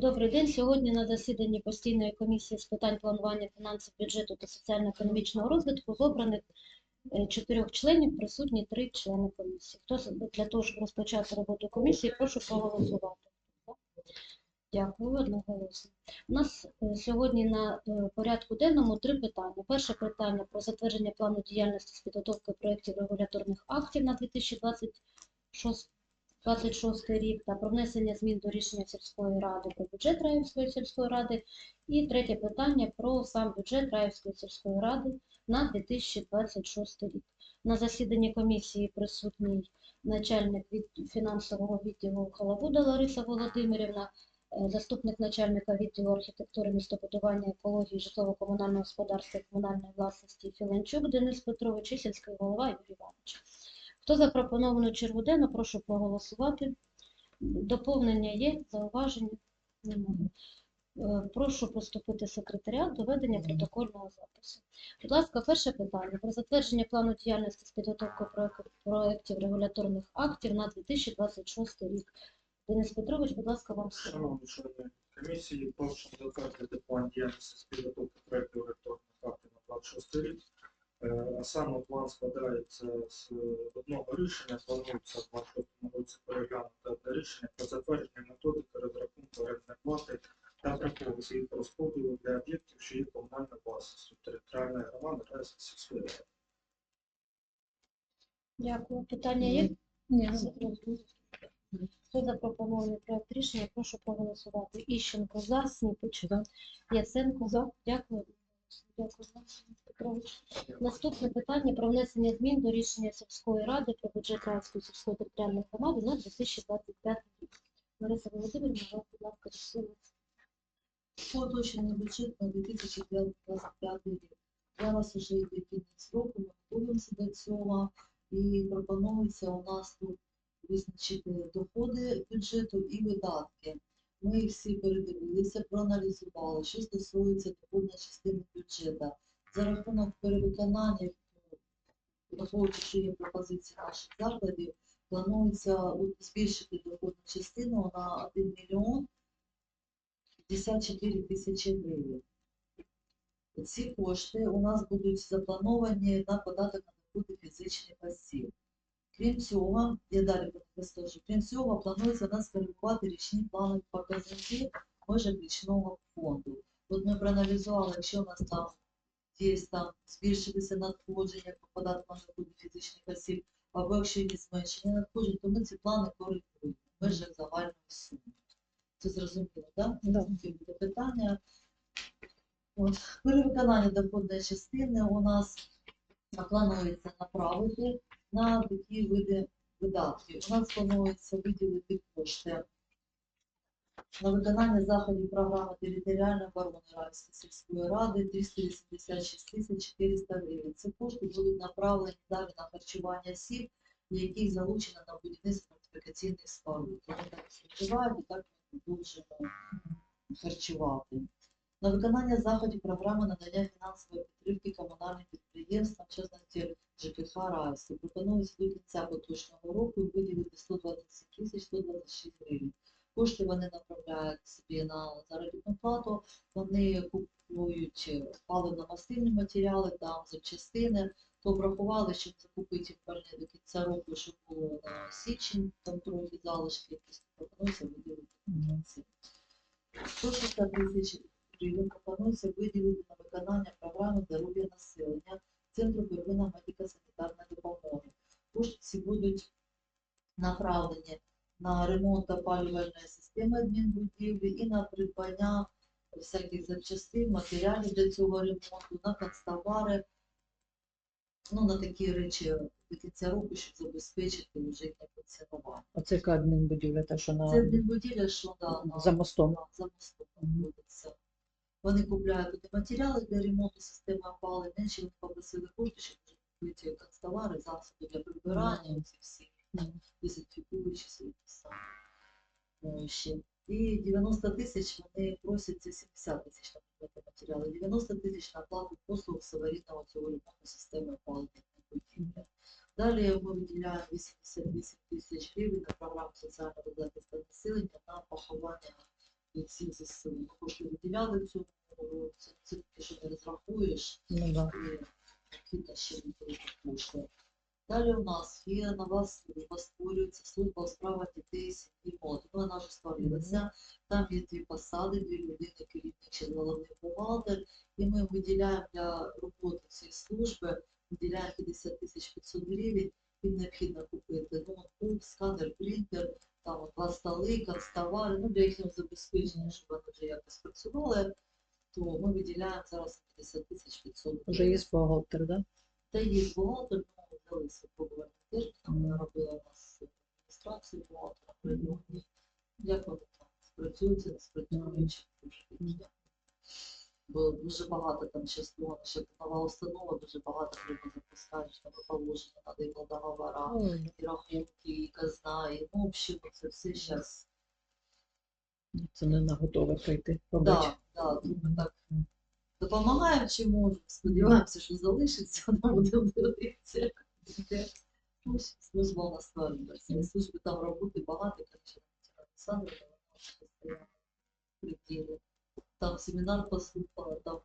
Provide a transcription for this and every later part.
Добрий день. Сьогодні на засіданні постійної комісії з питань планування фінансів, бюджету та соціально-економічного розвитку з обраних е, чотирьох членів присутні три члени комісії. Хто для того, щоб розпочати роботу комісії, прошу проголосувати. Дякую, одноголосно. У нас е, сьогодні на е, порядку денному три питання. Перше питання про затвердження плану діяльності з підготовки проєктів регуляторних актів на 2026 26 рік та про внесення змін до рішення сільської ради про бюджет Раївської сільської ради. І третє питання про сам бюджет Раївської сільської ради на 2026 рік. На засіданні комісії присутній начальник від фінансового відділу Халабуда Лариса Володимирівна, е, заступник начальника відділу архітектури, містобудування, екології, житлово-комунального господарства і комунальної власності Філенчук Денис Петрович і сільський голова Юрій Іванович. Хто за пропоновану чергу денну, прошу проголосувати. Доповнення є, зауваження немає. Е, Прошу приступити секретаріат до ведення протокольного запису. Будь ласка, перше питання про затвердження плану діяльності з підготовки проектів регуляторних актів на 2026 рік. Денис Петрович, будь ласка, вам слово. Шановні члени комісії, прошу затвердити план діяльності з підготовки проєктів електронних актів на 26 рік. Е, А саме план складається з одного рішення, планується в 26 році переглянути одне рішення про затвердження методики розрахунку орендної плати та враховувати їх розподілу для об'єктів, що є комунальною власністю територіальної громади Райської сільської ради. Дякую. Питання є? Ні, Хто запропонований проект рішення, прошу проголосувати. Іщенко за, Сніпич За. Яценко за. Дякую. Наступне питання про внесення змін до рішення сільської ради про бюджет Раївської сільської територіальної громади на 2025 рік. Лариса Володимирівна, будь ласка, розсунуть. Поточний бюджет на 2025 рік. Зараз вже йде кінець року, ми готуємося до цього і пропонується у нас тут визначити доходи бюджету і видатки. Ми всі передивилися, проаналізували, що стосується доходної частини бюджету. За рахунок перевиконання, враховуючи, що є пропозиції наших закладів, планується збільшити доходну частину на 1 мільйон 54 тисячі гривень. Ці кошти у нас будуть заплановані на податок на доходи фізичних осіб. Крім цього, я далі скажу, крім цього, планується нас коригувати річні планові показники межах річного фонду. От ми проаналізували, якщо у нас там є там збільшилися надходження по на доходи фізичних осіб, або якщо є зменшення надходжень, то ми ці плани коригуємо в межах загальної суми. Це зрозуміло, так? Да. Буде питання. От. Перевиконання доходної частини у нас планується направити на такі види видатків. У нас планується виділити кошти на виконання заходів програми територіальної оборони Райської сільської ради 386 тисяч 400 гривень. Ці кошти будуть направлені далі на харчування осіб, яких залучено на будівництво фортифікаційних споруд. Вони так споживають і так ми продовжуємо харчувати. На виконання заходів програми надання фінансової підтримки комунальним підприємствам, частності ЖКХ «Райське». Пропонується до кінця поточного року виділити 127 тисяч 126 гривень. Кошти вони направляють собі на заробітну плату, вони купують паливно-мастильні матеріали, там запчастини, то врахували, щоб закупити пальне до кінця року, щоб було на січень, там трохи залишки, якісь пропонується виділити 160 тисяч гривень пропонується виділити на виконання програми здоров'я населення Центру первинної медико-санітарної допомоги. Кошти будуть направлені на ремонт опалювальної системи адмінбудівлі і на придбання всяких запчастин, матеріалів для цього ремонту, на канцтовари, ну, на такі речі до кінця року, щоб забезпечити вже їхнє функціонування. Оце яка адмінбудівля, та що на... Це адмінбудівля, що да, на, за мостом. да, за мостом знаходиться. Вони купляють матеріали для ремонту системи опалення, ще вони попросили кошти, щоб купити канцтовари, засоби для прибирання, ці всі дезінфікуючі свої самі. Е. І 90 тисяч вони просять це 70 тисяч на придбати матеріали, 90 тисяч на оплату послуг з аварійного цього ремонту системи опалення будівля. Далі ми виділяємо 88 тисяч гривень на програму соціального захисту населення на поховання ЗСУ. Ми кошти виділяли в цьому році. Це таке, що не розрахуєш, Ну да. і які ще не кошти. Далі у нас є нова служба, створюється служба у справах дітей, сім'ї, молоді. Ну, Вона вже створилася. Там є дві посади, дві людини, керівник чи головний бухгалтер. І ми виділяємо для роботи цієї служби, виділяємо 50 тисяч 500 гривень. Їм необхідно купити ноутбук, сканер, принтер, там столи, канцтовари, ну для їхнього забезпечення, щоб вони вже якось працювали, то ми виділяємо зараз 50 тисяч 500 гривень. Вже є бухгалтер, да? Та є бухгалтер, ну, взяли свободну теж, там вона робила у нас адміністрацію бухгалтера в районі. Як вони спрацюють, дуже. Бо дуже багато там ще створено, ще нова установа, дуже багато треба запускати, що там положено, надо і договора, Ну, і рахунки, і казна, і ну, в общем, це все зараз. Це не на готове прийти. Побач. Да, да, тут ми так допомагаємо чи можемо, сподіваємося, що залишиться, вона буде дивитися. Ну, Служба у нас створюється. Служби там роботи багато, звісно, Олександра, вона постійно пределі. Там семінар послухала, там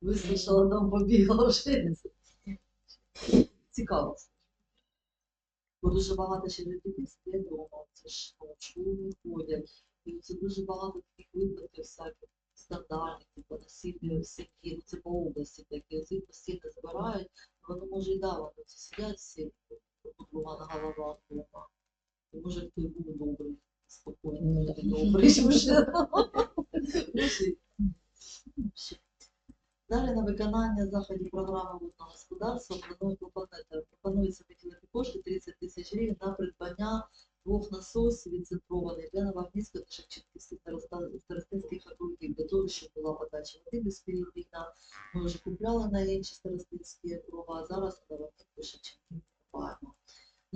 вислушала, там побігла вже. Цікаво. Бо дуже багато ще дітей сидять вдома, це ж ну, не ходять. І це дуже багато таких випадків всяких скандальних, типу насилля в ну це по області такі, це постійно збирають, воно може і да, вони це сидять всі, побудована голова вдома. І може хто і був добрий, спокійний, Ну, добрий вже. Далі на виконання заходів програми водного господарства пропонується виділити кошти 30 тисяч гривень на придбання двох насосів відцентрованих для Новогнізької та Шевченківських старостинських округів, для того, щоб була подача води безперебійна. Ми вже купляли на інші старостинські округи, а зараз на Новогнізьку Шевченківську.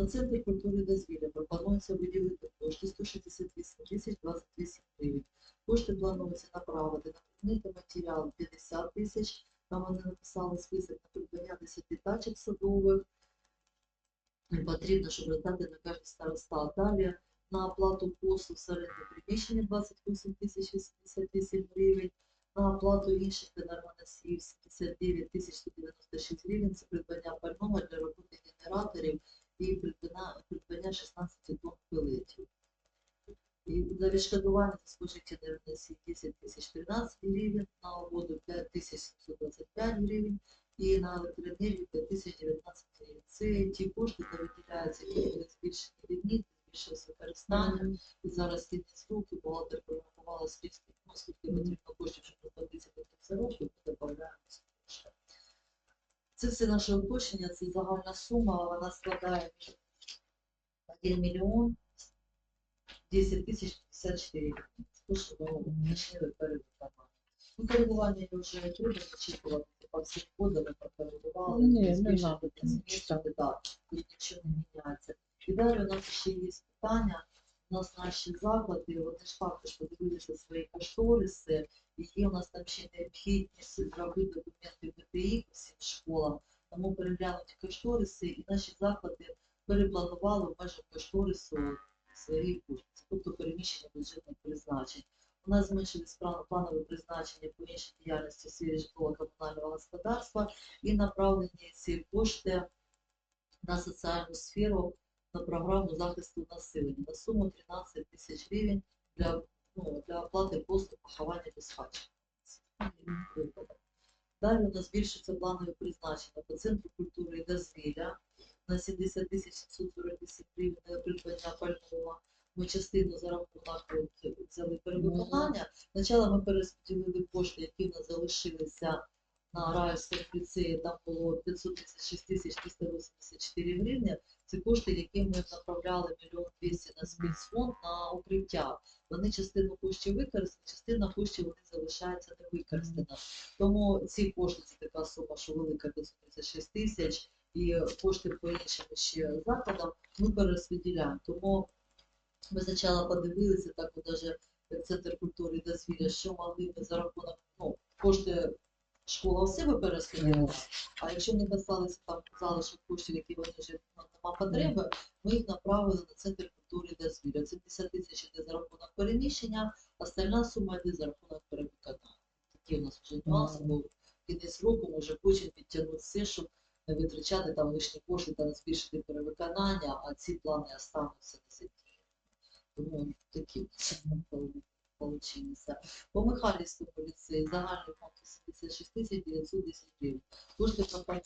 На центр культури дозвілля пропонується виділити кошти 168 тисяч 28 гривень. Кошти планується направити на предмети матеріал 50 тисяч. Там вони написали список на придбання 10 тачок садових. Потрібно, щоб роздати на кожен староста. Далі на оплату послуг з приміщення 28 тисяч 88 гривень. На оплату інших енергоносіїв 79 тисяч 196 гривень. Це придбання пального для роботи генераторів і придбання, придбання 16 тонн пилетів. І за відшкодування за енергоносії 10 тисяч 13 гривень, на воду 5 тисяч 725 гривень і на електроенергію 5 тисяч 19 гривень. Це ті кошти, де виділяються, які були збільшені ліміт, збільшилося використання. І зараз ці струки бухгалтер порахувала скільки, ну, скільки потрібно коштів, щоб розплатитися до кінця року, додаємо ці кошти. Це все наше уточнення, це загальна сума, вона складає 1 мільйон 10 тисяч 54. Те, що ми. Ну, коригування я вже трудно зачитувати, по всіх кодам ми прокоригували, не збільшити там так, нічого не міняється. І далі у нас ще є питання, у нас наші заклади, вони ж також подивилися свої кошториси, і є у нас там ще необхідність зробити документи БТІ всім школам, тому переглянуті кошториси, і наші заклади перепланували в межах кошторису свої кошти, тобто переміщення бюджетних призначень. У нас зменшились планове призначення по іншій діяльності сфері житлово-комунального господарства і направлені ці кошти на соціальну сферу на програму захисту населення на суму 13 тисяч гривень для, ну, для оплати послуг поховання спадщини. Далі у нас збільшиться планове призначення по центру культури і дозвілля на 70 тисяч 748 гривень на придбання пального. Ми частину за рахунок взяли перевиконання. Спочатку ми перерозподілили кошти, які в нас залишилися на ліцеї, там було 536 тисяч 384 гривні. Це кошти, які ми направляли мільйон 200 на спецфонд на укриття. Вони частину коштів використані, частина коштів вони залишаються не використана. Тому ці кошти це така сума, що велика 536 тисяч, і кошти по іншим ще закладам ми перерозподіляємо. Тому ми спочатку подивилися, так даже центр культури і дозвілля, що могли ми за рахунок, ну, кошти школа все перерозподілила, а якщо не касалися там залишок коштів, які вони вже нема потреби, ми їх направили на центр культури і дозвілля. Це 50 тисяч іде за рахунок переміщення, Остальна сума йде за рахунок перевиконання. Такі у нас вже нюанси, бо кінець року ми вже хочемо підтягнути все, щоб не витрачати там лишні кошти та не збільшити перевиконання, а ці плани остануться на. Тому такі получилися. По Михайлівському ліцеї загальний фонд 86 тисяч 910 гривень. Кошти компанії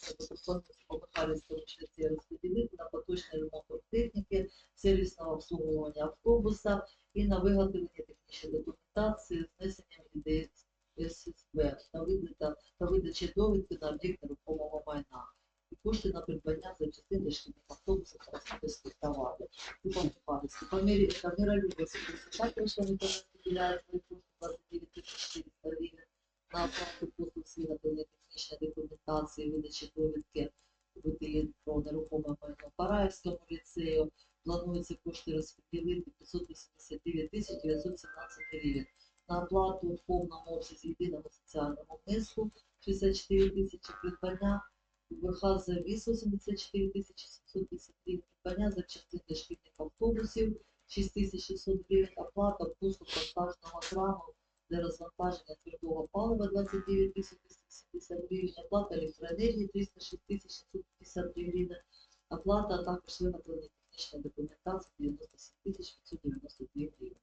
по Михайлівському ліцеї розподілити на поточний ремонт техніки, сервісного обслуговування автобуса і на виготовлення технічної документації з внесенням ідеї ССБ та видача, довідки на об'єкт нерухомого майна. І кошти на придбання запчастин шкільних автобусів та господарських товарів. По мірі по миролюбові також вони свої кошти 29 400 на оплату послуг з виготовлення технічної документації, видачі довідки ВТІ про нерухоме майно Параївському ліцею. Планується кошти розподілити 589 тисяч 917 гривень. На оплату в повному обсязі єдиного соціального внеску 64 тисячі придбання. ВХ завіс 84 тисячі 753 гривень, оплата а також виготовлення технічної документації 97 тисяч 592 гривень.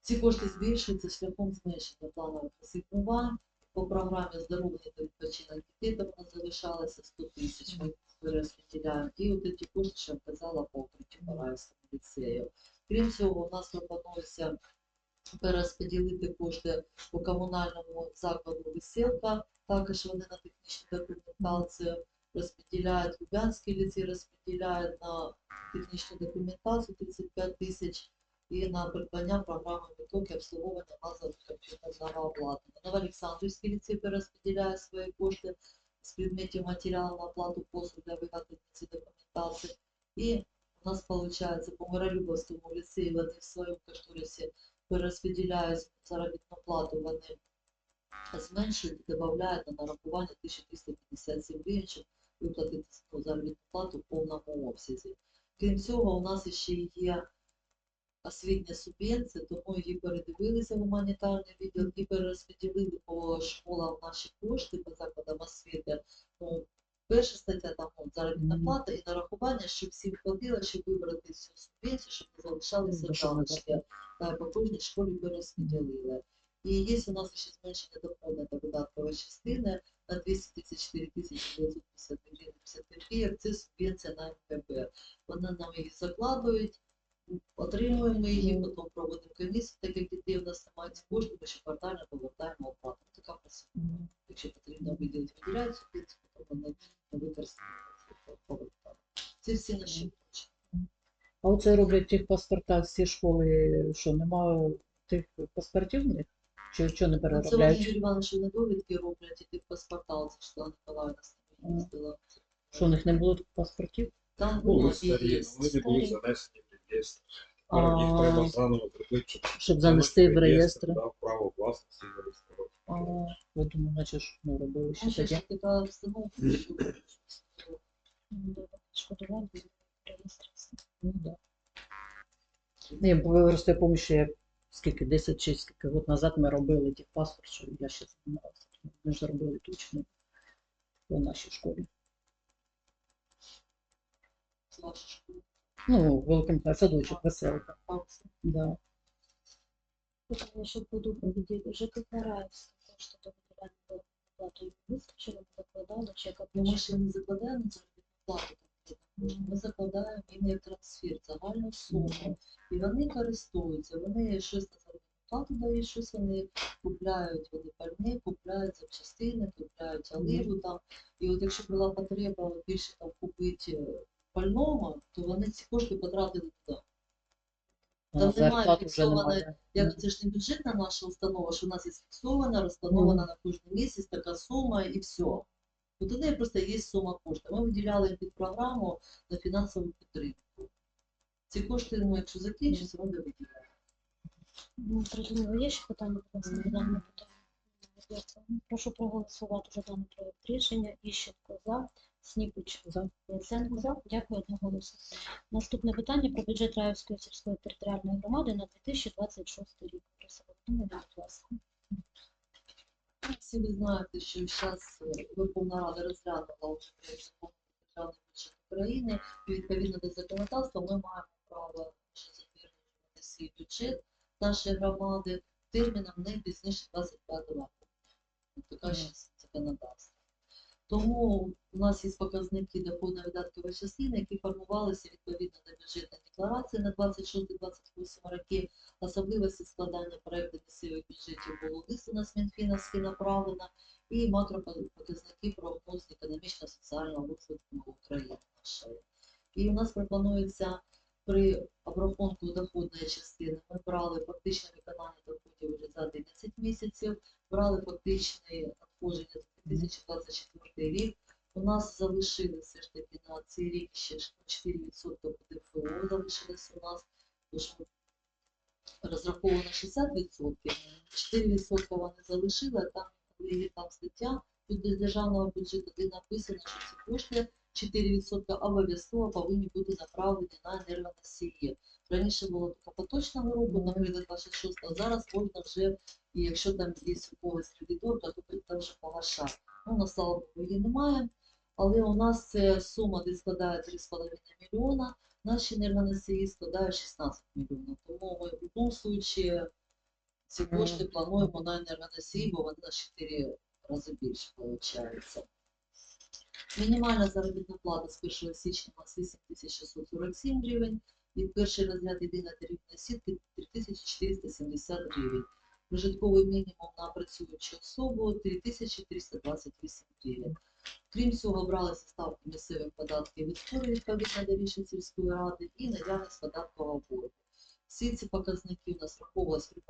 Ці кошти збільшуються шляхом зменшення планових асигнувань. По програмі здоров'я та відпочинок дітей там у нас залишалося 100 тисяч, ми перерозподіляємо. І от ці кошти, що я казала, по укриттю Бараївському ліцею. Крім цього, у нас пропонується перерозподілити кошти по комунальному закладу веселка, також вони на технічну документацію розподіляють, Лубянський ліцей розподіляють на технічну документацію 35 тисяч і на придбання програми метоки обслуговування базового комп'ютерного обладнання. Новоолександрівський ліцей перерозподіляє свої кошти з предметів матеріалу на оплату послуг для виготовлення документації. І у нас виходить по Миролюбовському ліцеї вони в своєму кошторисі перерозподіляють заробітну плату, вони зменшують і додають на нарахування 1357 гривень, виплатити заробітну плату в повному обсязі. Крім цього, у нас ще є освітня субвенція, тому її передивилися в гуманітарний відділ і перерозподілили по школам наші кошти по закладам освіти. Ну, перша стаття там от, заробітна плата і нарахування, щоб всім хватило, щоб вибрати всю субвенцію, щоб не залишалися залишки. Та по кожній школі перерозподілили. І є у нас ще зменшення доходної та видаткової частини на 234 тисячі 950 гривень Це субвенція на МКБ. Вони нам її закладують, отримуємо її, потім проводимо комісію, так як дітей у нас немає коштів, ми ще квартально повертаємо оплату. Така процедура. Якщо потрібно виділити, виділяють субвенцію, потім вони використовують. Це всі наші гроші. А оце роблять тих паспортах всі школи, що немає тих паспортів в них? Чи що не Ну, Це? Юрій Іванович не довідки роблять, і тих паспорта, це що Ніколаївна Мгм. їздила. Що у них не було тих паспортів? Там Були було і старі, є. але вони були занесені в реєстр. А, Тепер їх треба заново зробити, щоб Щоб занести в реєстр. дав право власності зареєструвати. А, я думаю, наче ж не робили ще Наша тоді. ж така обстановка, що Ну, Шкодування реєстрації. Ну, да. Ні, бо просто я пам'ятаю, що я скільки, 10 чи скільки років назад ми робили ті паспорт, що я ще займалася. Ми ж зробили точно по нашій школі. Ну, великим садочок, веселка. Да. Питання, що буду проведити ЖКХ Раївська, кошти до виділяння оплату вистачило, закладали, чи яка ми ще не закладаємо заробітну плату. Ми закладаємо їм як трансфер, загальну суму. І вони користуються, вони щось на заробітну плату дають, щось вони купляють, вони пальне, купляють запчастини, купляють оливу там. І от якщо була потреба більше там купити е, пального, то вони ці кошти потратили туди. Там немає фіксованої- Як це ж не бюджетна наша установа, що у нас є фіксована, розпланована на кожен місяць така сума і все. От у неї просто є сума коштів. Ми виділяли під програму на фінансову підтримку. Ці кошти, ну, якщо закінчаться, вони виділяють. Ну, є ще питання, будь ласка, до даного питання? Прошу проголосувати за даний проект рішення. Іщенко за. Сніпуч, За. Яценко. За. Дякую одноголосно. Наступне питання про бюджет Раївської сільської територіальної громади на 2026 рік. Прошу, будь ласка. Всі ви знаєте, що зараз Верховна Рада розглянула державний бюджет України, і відповідно до законодавства ми маємо право затверджувати свій бюджет нашої громади терміном не пізніше 25 року. Така ще законодавство. Тому у нас є показники доходно-видаткової частини, які формувалися відповідно до бюджетної декларації на 26-28 роки. Особливості складання проекту місцевих бюджетів було висунено з Мінфіновськи направлено і макропоказники прогноз економічно-соціального розвитку України нашої. І у нас пропонується при обрахунку доходної частини ми брали фактичне виконання доходів вже за 11 місяців, брали фактичні надходження за 2024 рік. У нас залишили все ж таки на цей рік ще ж 4% ПДФО залишилось у нас, тож розраховано 60%, 4% вони залишили, а там є там стаття тут для державного бюджету, де написано, що ці кошти 4% обов'язково повинні бути направлені на енергоносії. Раніше було тільки поточного року, наприклад, 26 а зараз можна вже, і якщо там є у когось кредиторка, то там вже погашати. Ну, на слава Богу, її немає, але у нас це сума десь складає 3,5 мільйона, наші енергоносії складають 16 мільйонів. Тому ми в будь-якому випадку ці кошти плануємо на енергоносії, бо вони на 4 рази більше виходить. Мінімальна заробітна плата з 1 січня у нас 8647 гривень, і перший розряд єдиної тарифної сітки 3470 гривень. Прожитковий мінімум на працюючу особу 3328 гривень. Крім цього, бралися ставки місцевих податків від збору відповідно до рішень сільської ради і наявність податкового боргу. Всі ці показники у нас враховувалися при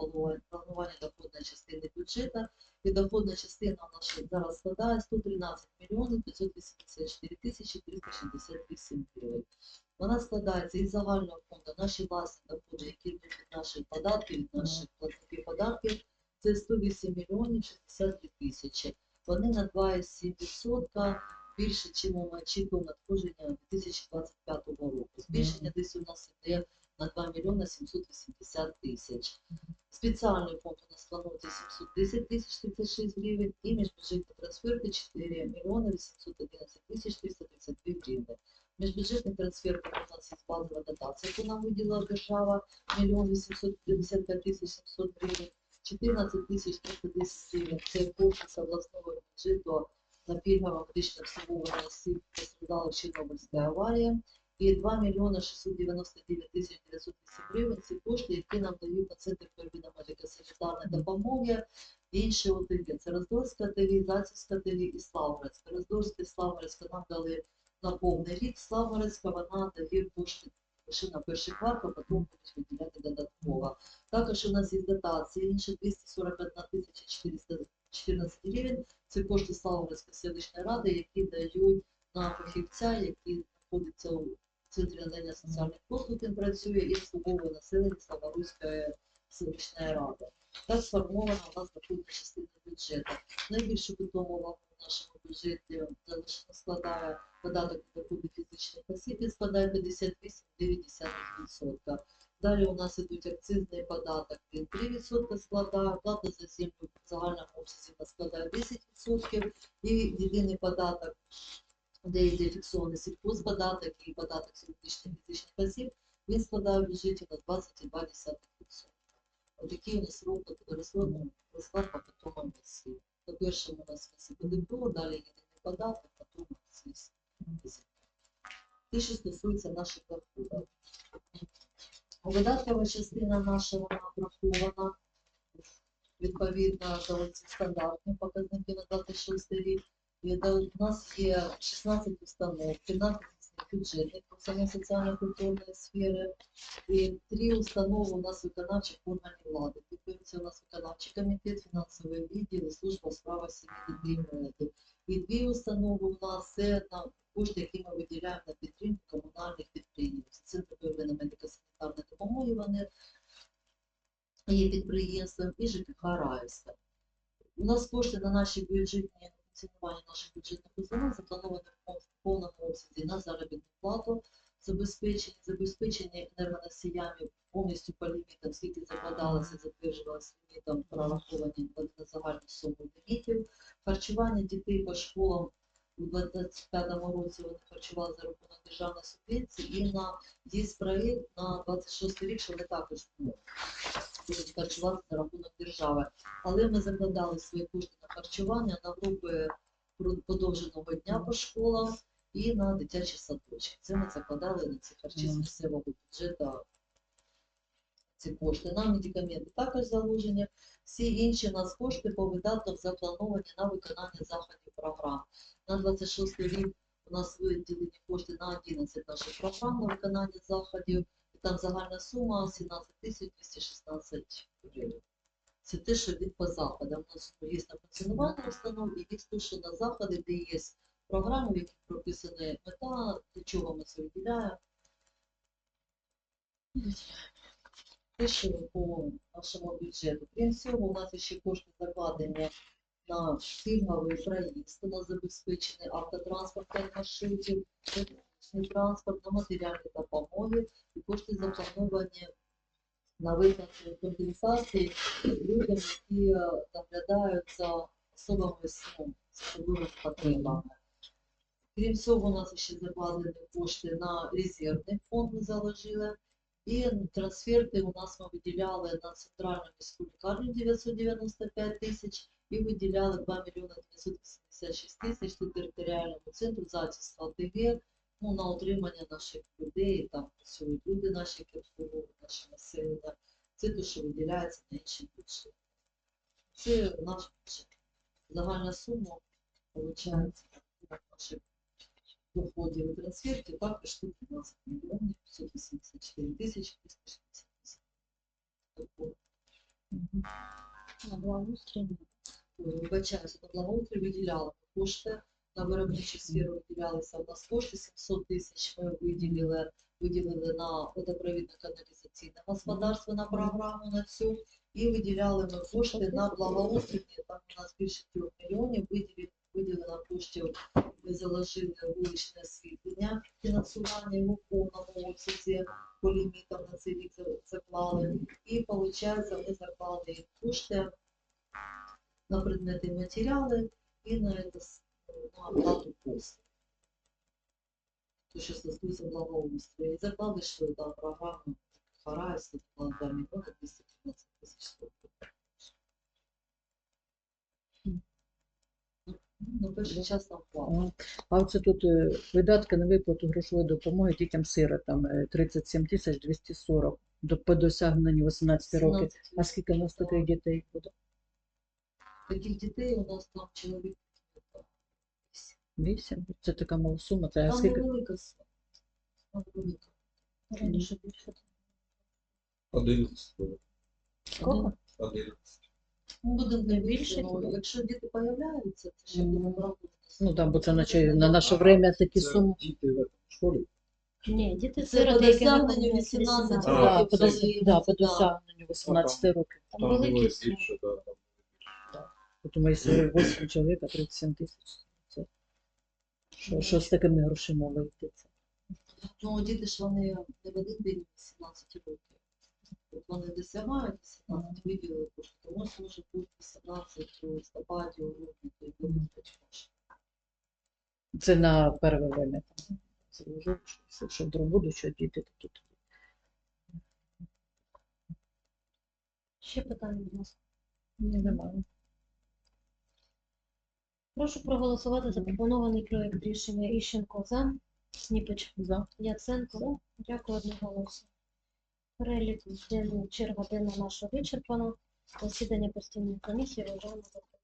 плануванні доходної частини бюджету, і доходна частина у нас зараз складає 113 мільйонів 584 тисячі 368 гривень. Вона складається із загального фонду наші власні доходи, які йдуть від наших податків, від наших платників податків, це 108 мільйонів 63 тисячі. Вони на 2,7% більше, чим ми очікуємо надходження 2025 року. Збільшення десь у нас іде на 2 мільйони 780 тисяч. Спеціальний фонд у нас планується 710 тисяч 36 гривень і міжбюджетні трансферти 4 мільйони 811 тисяч 332 гривні. Міжбюджетний трансфер у нас є базова дотація, яку нам виділила держава, 1 855 тисяч 700 гривень, 14 тисяч 310 гривень. Це кошти обласного бюджету на пільгове медичне обслуговування осіб, постраждалих в Чорнобильській аварії. І 2 мільйони 699 тисяч 908 гривень – це кошти, які нам дають на Центр первинної медико-санітарної допомоги. Інші ОТГ – це Роздольська ТВ, Зацівська ТВ і Славгородська. Роздольська і Славгородська нам дали на повний рік, Славгородська вона дає кошти лише на перший квартал, потім будуть виділяти додатково. Також у нас є дотації, інші 241 тисяча 414 гривень. Це кошти Славгородської селищної ради, які дають на фахівця, які знаходяться у центрі надання соціальних послуг, він працює і обслуговує населення Славгородської селищної ради. Так сформована у нас доходна частина бюджету. Найбільшу питому в нашому бюджеті складає податок на доходи фізичних осіб, він складає 58,9%. Далі у нас ідуть акцизний податок, він 3% складає, плата за землю в загальному обсязі складає 10%, і єдиний податок, де йде фіксований сільхозподаток і податок юридичних фізичних осіб, він складає в бюджеті на 22%. Отакий у нас розрахунок розклад по місці. На першому у нас ПДФО, далі єдиний податок, потім акциз. Те, що стосується наших доходів. Видаткова частина наша вона відповідно до ці стандартні показники на 26 рік. У нас є 16 установ, 13 бюджетних саме соціально-культурної сфери, і три установи у нас виконавчих органів влади. Це у нас виконавчий комітет, фінансовий відділ служба у справах сім'ї дітей молоді. І дві установи у нас це кошти, які ми виділяємо на підтримку комунальних підприємств. Центр первинної медико-санітарної допомоги вони є підприємством і ЖКХ Раївська. У нас кошти на наші бюджетні функціонування наших бюджетних установ заплановано в повному обсязі на заробітну плату, забезпечення, забезпечення енергоносіями повністю по лімітам, скільки закладалося, затверджувалося лімітом, прораховані на загальну суму лімітів, харчування дітей по школам у 2025 році вони харчували за рахунок державної субвенції і на є проєкт на 26 рік, що вони також ну, будуть харчувати за рахунок держави. Але ми закладали свої кошти на харчування на групи подовженого дня по школам і на дитячі садочки. Це ми закладали на ці харчі з місцевого бюджету. Ці кошти на медикаменти також заложені. Всі інші у нас кошти по видатках заплановані на виконання заходів програм. На 26 рік у нас виділені кошти на 11 наших програм на виконання заходів. Там загальна сума 17 тисяч 216 гривень. Це те, що від по заходам. У нас є функціонування установ і є те, що на заходи, де є програми, в яких прописана мета, для чого ми це виділяємо. Те, що по нашому бюджету. Крім цього, у нас ще кошти закладені на пільговий проїзд, на забезпечений автотранспорт 5 маршрутів, технічний транспорт, на матеріальні допомоги і кошти заплановані на виплату компенсації людям, які е, доглядають за особами з особливими потребами. Крім цього, у нас ще закладені кошти на резервний фонд ми заложили. І трансферти у нас ми виділяли на центральну міську лікарню 995 тисяч і виділяли 2 мільйони 986 тисяч на територіальному центру Зачіства ОТГ ну, на утримання наших людей, там працюють люди наші, які обслуговують наше населення. Це те, що виділяється на інші бюджети. Це наш бюджет. Загальна сума, виходить, наших доходів і трансфертів також 115 мільйонів 584 тисячі 368. Тобто, На благоустрій. вибачаюся, на благоустрій виділяли кошти, на виробничу сферу виділялися у нас кошти, 700 тисяч ми виділили, виділили на водопровідне каналізаційне господарство на програму на цю, і виділяли ми кошти на благоустрій, там у нас більше 3 мільйонів, виділили, виділено коштів, ми заложили вуличне освітлення, фінансування його в повному обсязі, по лімітам на цей рік заклали, і виходить, ми заклали кошти на предмети матеріали і на, на оплату послуг. То, що стосується благоустрою. І заклали, що там програма Харайс, план 2 мільйони 213 тисяч. Ну, перший час там. Ага. А оце тут е, видатки на виплату грошової допомоги дітям сиротам е, 37 тисяч 240 до, по досягненню 18 років. 17 А скільки у нас таких дітей буде? Таких дітей у нас там чоловік. Вісім? Це така мала сума. Це а Там скільки? невелика сума. Там велика. Раніше більше. 11 було. Скільки? 11. Ну, Будемо Не дивитися, більше ну, якщо діти появляються, це ще будемо враховувати. Ну так, бо це наче на наше время такі Це суми. Діти в школі? Ні, діти Це сироти, які досягненню наповнюють 18 18. А, Да, років. по, це дос... да, по досягненню 18 років. Там Там було великі більше, да, там. Тому якщо 8 чоловік, а 37 тисяч. Що, що з такими грошима вийти? Ну, діти ж вони не в один день 18 років. От вони досягають 18, виділили тому що може бути 18 у листопаді, у грудні, то й будуть почати. Це на перше время. Це вже, що, що вдруг будуть, що діти такі. Ще питання, будь ласка. Ні, немає. Прошу проголосувати за пропонований проект рішення Іщенко за, Сніпич За. Яценко. Дякую одноголосно. Перелік денний черга денна нашого вичерпана. Засідання постійної комісії вважаємо закритим.